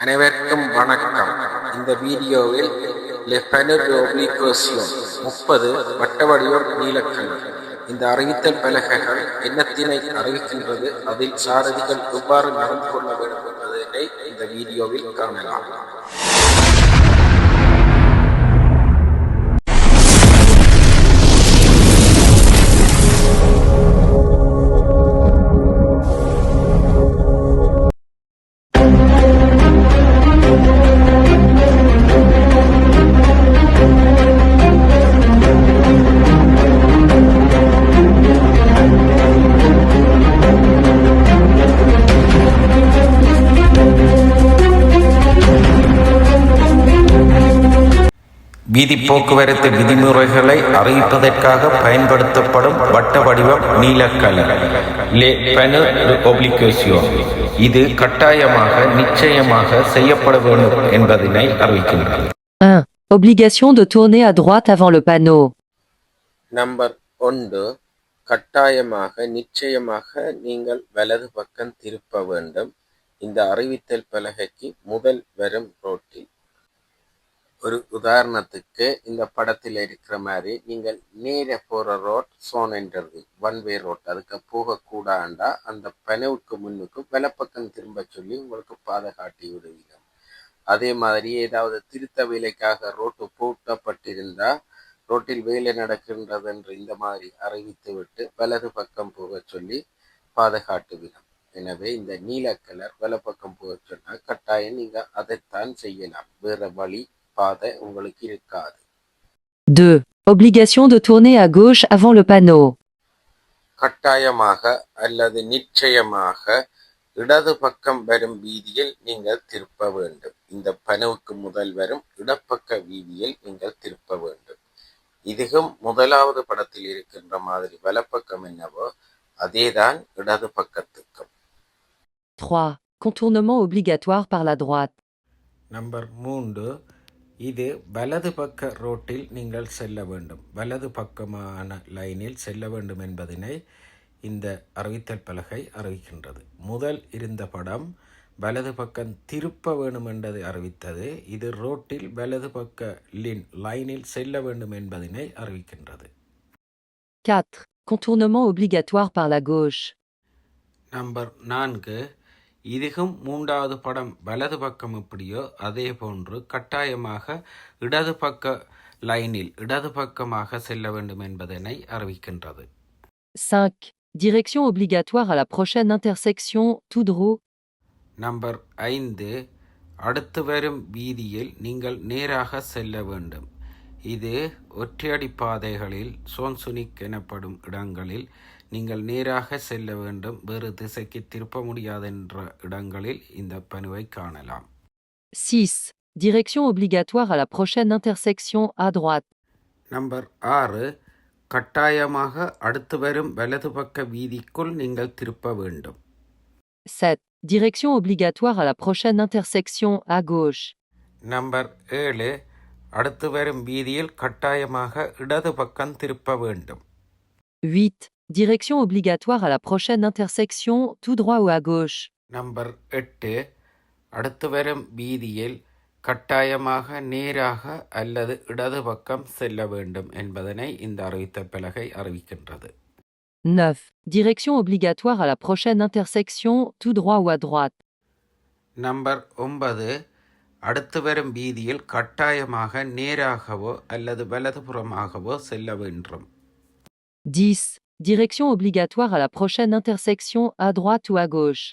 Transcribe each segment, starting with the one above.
அனைவருக்கும் வணக்கம். இந்த வீடியோவில் லெஃபனட் ஒப்ளிகோசியம் முப்பது வட்ட வடிவம் நீலக்கல் இந்த அறிவித்தல் பலகைகள் எண்ணத்தினை அறிவிக்கின்றது அதில் சாரதிகள் எவ்வாறு நடந்து கொள்ள வேண்டும் என்பதனை இந்த வீடியோவில் காணலாம். வீதி போக்குவரத்து விதிமுறைகளை அறிவிப்பதற்காக பயன்படுத்தப்படும் வட்ட வடிவம் நீலக்கலர் லே பெனு ஒப்ளிகேசியோ இது கட்டாயமாக நிச்சயமாக செய்யப்பட வேண்டும் என்பதனை அறிவிக்கின்றது 1. Obligation de tourner à droite avant le panneau. Number ஒன்று கட்டாயமாக நிச்சயமாக நீங்கள் வலது பக்கம் திருப்ப வேண்டும் இந்த அறிவித்தல் பலகைக்கு முதல் வரும் ரோட்டில் ஒரு உதாரணத்துக்கு இந்த படத்தில் இருக்கிற மாதிரி நீங்கள் நேர போகிற ரோட் சோனன்றது ஒன் வே ரோட் அதுக்கு போகக்கூடாண்டா அந்த பனவுக்கு முன்னுக்கு வலப்பக்கம் திரும்ப சொல்லி உங்களுக்கு பாதை காட்டி விடுவீங்க அதே மாதிரி ஏதாவது திருத்த வேலைக்காக ரோட்டு பூட்டப்பட்டிருந்தா ரோட்டில் வேலை நடக்கின்றது என்று இந்த மாதிரி அறிவித்து விட்டு வலது பக்கம் போக சொல்லி பாதுகாட்டுவிடும். எனவே இந்த நீல கலர் வலப்பக்கம் போக சொன்னால் கட்டாயம் நீங்கள் அதைத்தான் செய்யலாம். வேற வழி பாதை உங்களுக்கு இருக்காது 2. Obligation de tourner à gauche avant le panneau. கட்டாயமாக அல்லது நிச்சயமாக இடது பக்கம் வரும் வீதியில் நீங்கள் திருப்ப வேண்டும் இந்த பனவுக்கு முதல் வரும் இடப்பக்க வீதியில் நீங்கள் திருப்ப வேண்டும் இதுவும் முதலாவது படத்தில் இருக்கின்ற மாதிரி வலப்பக்கம் என்னவோ அதேதான் இடது பக்கத்துக்கும் 3. Contournement obligatoire par la droite. Number மூன்று இது வலது பக்க ரோட்டில் நீங்கள் செல்ல வேண்டும். வலது பக்கமான லைனில் செல்ல வேண்டும் என்பதனை இந்த அறிவித்தல் பலகை அறிவிக்கின்றது. முதல் இருந்த படம் வலது பக்கம் திருப்ப வேண்டும் என்பதை அறிவித்தது. இது ரோட்டில் வலது பக்க லின் லைனில் செல்ல வேண்டும் என்பதனை அறிவிக்கின்றது. 4. Contournement obligatoire par la gauche. Number நான்கு. இதுகும் மூன்றாவது படம் வலது பக்கம் எப்படியோ அதே போன்று கட்டாயமாக இடது பக்க லைனில் இடது பக்கமாக செல்ல வேண்டும் என்பதனை அறிவிக்கின்றது 5. Direction obligatoire à la prochaine intersection tout droit. Number ஐந்து அடுத்து வரும் வீதியில் நீங்கள் நேராக செல்ல வேண்டும் இது ஒற்றையடி பாதைகளில் சோன்சுனிக் எனப்படும் இடங்களில் நீங்கள் நேராக செல்ல வேண்டும் வேறு திசைக்கு திருப்ப முடியாதென்ற இடங்களில் இந்த பணுவை காணலாம் 6. Direction obligatoire à la prochaine intersection à droite. Number ஆறு கட்டாயமாக அடுத்து வரும் வலது பக்க வீதிக்குள் நீங்கள் திருப்ப வேண்டும் 7. Direction obligatoire à la prochaine intersection à gauche. Number ஏழு அடுத்து வரும் வீதியில் கட்டாயமாக இடது பக்கம் திருப்ப வேண்டும் 8. Direction obligatoire à la prochaine intersection tout droit ou à gauche. Number எட்டு அடுத்து வரும் வீதியில் கட்டாயமாக நேராக அல்லது இடது பக்கம் செல்ல வேண்டும் என்பதனை இந்த அறிவித்த பலகை அறிவிக்கின்றது 9. Direction obligatoire à la prochaine intersection tout droit ou à droite. Number ஒன்பது அடுத்து வரும் வீதியில் கட்டாயமாக நேராகவோ அல்லது வலதுபுறமாகவோ செல்ல வேண்டும் 10. Direction obligatoire à la prochaine intersection à droite ou à gauche.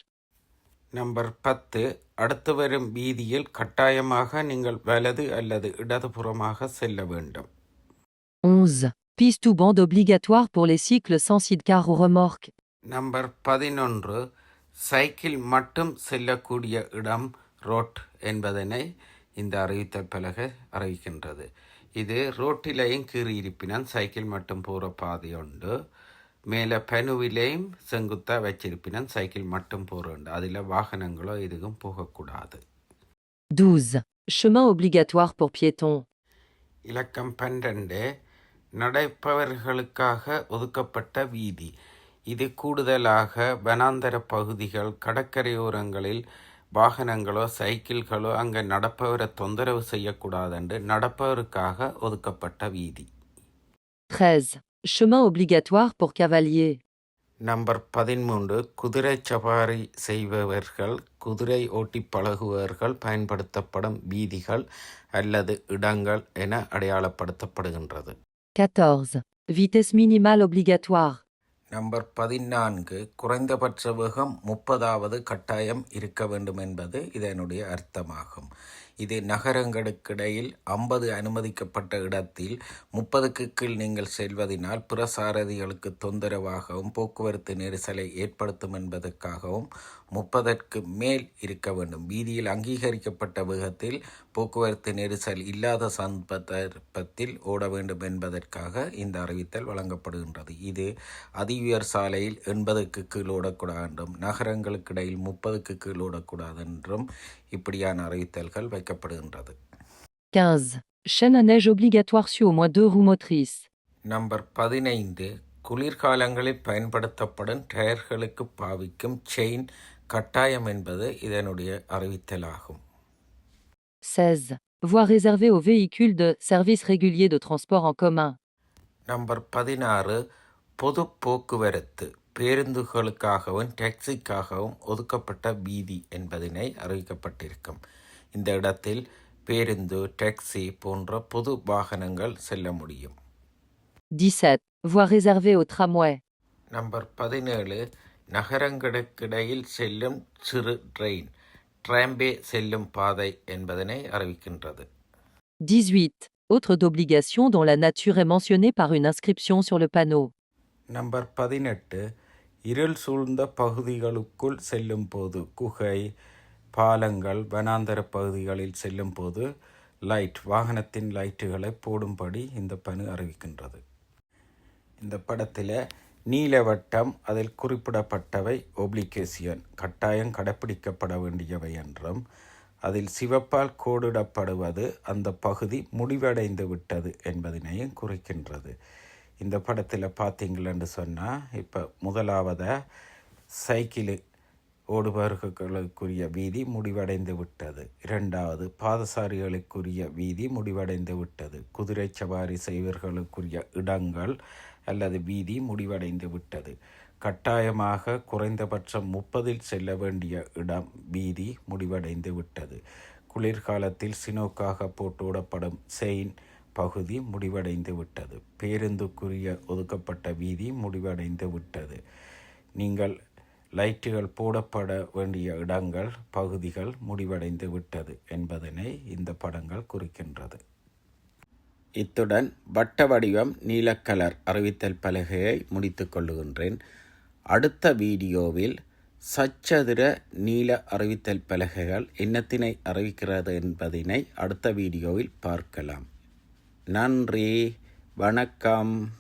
Number பத்து அடுத்து வரும் வீதியில் கட்டாயமாக நீங்கள் வலது அல்லது இடதுபுறமாக செல்ல வேண்டும் 11. Piste ou bande obligatoire pour les cycles sans sidecar ou remorque. Number பதினொன்று சைக்கிள் மட்டும் செல்லக்கூடிய இடம் ரோட் என்பதனை இந்த அறிவித்தல் பலகை அறிவிக்கின்றது இது ரோட்டிலையும் கீறி இருப்பினால் சைக்கிள் மட்டும் போகிற பாதை உண்டு மேலே பெனுவிலையும் செங்குத்தாக வச்சிருப்பினால் சைக்கிள் மட்டும் போகிற உண்டு அதில் வாகனங்களோ எதுவும் போகக்கூடாது 12. Chemin obligatoire pour piétons. இலக்கம் பன்னிரண்டு நடப்பவர்களுக்காக ஒதுக்கப்பட்ட வீதி இது கூடுதலாக வனாந்தர பகுதிகள் கடற்கரையோரங்களில் வாகனங்களோ சைக்கிள்களோ அங்கே நடப்பவரை தொந்தரவு செய்யக்கூடாதென்று நடப்பவருக்காக ஒதுக்கப்பட்ட வீதி 13. Chemin obligatoire pour cavaliers. Number பதிமூன்று குதிரை சவாரி செய்பவர்கள் குதிரை ஓட்டி பழகுபவர்கள் பயன்படுத்தப்படும் வீதிகள் அல்லது இடங்கள் என அடையாளப்படுத்தப்படுகின்றது 14. Vitesse minimale obligatoire. நம்பர் பதினான்கு குறைந்தபட்ச வேகம் முப்பதாவது கட்டாயம் இருக்க வேண்டும் என்பது இதனுடைய அர்த்தமாகும் இது நகரங்களுக்கிடையில் ஐம்பது அனுமதிக்கப்பட்ட இடத்தில் முப்பதுக்கு கீழ் நீங்கள் செல்வதினால் பிற சாரதிகளுக்கு தொந்தரவாகவும் போக்குவரத்து நெரிசலை ஏற்படுத்தும் என்பதற்காகவும் முப்பதற்கு மேல் இருக்க வேண்டும். வீதியில் அங்கீகரிக்கப்பட்ட வேகத்தில் போக்குவரத்து நெரிசல் இல்லாத சந்தர்ப்பத்தில் ஓட வேண்டும் என்பதற்காக இந்த அறிவித்தல் வழங்கப்படுகின்றது. இது அதிஉயர் சாலையில் எண்பதுக்கு கீழ் ஓடக்கூடாது என்றும் நகரங்களுக்கு இடையில் முப்பதுக்கு கீழ் ஓடக்கூடாது என்றும் இப்படியான அறிவித்தல்கள் வைக்கப்படுகின்றது 15. Chaîne à neige obligatoire sur au moins deux roues motrices. Number பதினைந்து குளிர்காலங்களில் பயன்படுத்தப்படும் டயர்களுக்கு பாவிக்கும் செயின் கட்டாயம் என்பது இதனுடைய அறிவித்தலாகும் 16. Voie réservée aux véhicules de service régulier de transport en commun. Number பதினாறு பொது போக்குவரத்து பேருந்துகளுக்காகவும் டாக்ஸிக்காகவும் ஒதுக்கப்பட்ட வீதி என்பதனை அறிவிக்கப்பட்டிருக்கும் இந்த இடத்தில் பேருந்து டாக்ஸி போன்ற பொது வாகனங்கள் செல்ல முடியும் 17. Voie réservée au tramway. Number பதினேழு நகரங்களுக்கிடையில் செல்லும் சிறு ட்ரெயின் ட்ராம்பே செல்லும் பாதை என்பதனை அறிவிக்கின்றது 18. Autre d'obligation dont la nature est mentionnée par une inscription sur le panneau. Number பதினெட்டு இருள் சூழ்ந்த பகுதிகளுக்குள் செல்லும் போது குகை பாலங்கள் வனாந்தர பகுதிகளில் செல்லும் போது லைட் வாகனத்தின் லைட்டுகளை போடும்படி இந்த பணி அறிவிக்கின்றது. இந்த படத்தில் நீலவட்டம் அதில் குறிப்பிடப்பட்டவை ஒப்ளிகேசியன் கட்டாயம் கடைப்பிடிக்கப்பட வேண்டியவை என்றும் அதில் சிவப்பால் கோடிடப்படுவது அந்த பகுதி முடிவடைந்து விட்டது என்பதனையும் குறிக்கின்றது. இந்த படத்தில் பார்த்தீங்களன்னு சொன்னால் இப்போ முதலாவதாக சைக்கிளு ஓடுபவர்களுக்குரிய வீதி முடிவடைந்து விட்டது. இரண்டாவது பாதசாரிகளுக்குரிய வீதி முடிவடைந்து விட்டது. குதிரை சவாரி செய்வர்களுக்குரிய இடங்கள் அல்லது வீதி முடிவடைந்து விட்டது. கட்டாயமாக குறைந்தபட்சம் முப்பதில் செல்ல வேண்டிய இடம் வீதி முடிவடைந்து விட்டது. குளிர்காலத்தில் சினோக்காக போட்டுவிடப்படும் செயின் பகுதி முடிவடைந்து விட்டது. பேருந்துக்குரிய ஒதுக்கப்பட்ட வீதி முடிவடைந்து விட்டது. நீங்கள் லைட்டுகள் போடப்பட வேண்டிய இடங்கள் பகுதிகள் முடிவடைந்து விட்டது என்பதனை இந்த படங்கள் குறிக்கின்றது. இத்துடன் வட்ட வடிவம் நீலக்கலர் அறிவித்தல் பலகையை முடித்துக் கொள்ளுகின்றேன். அடுத்த வீடியோவில் சச்சதுர நீல அறிவித்தல் பலகைகள் என்னத்தினை அறிவிக்கிறது என்பதனை அடுத்த வீடியோவில் பார்க்கலாம். நன்றி வணக்கம்.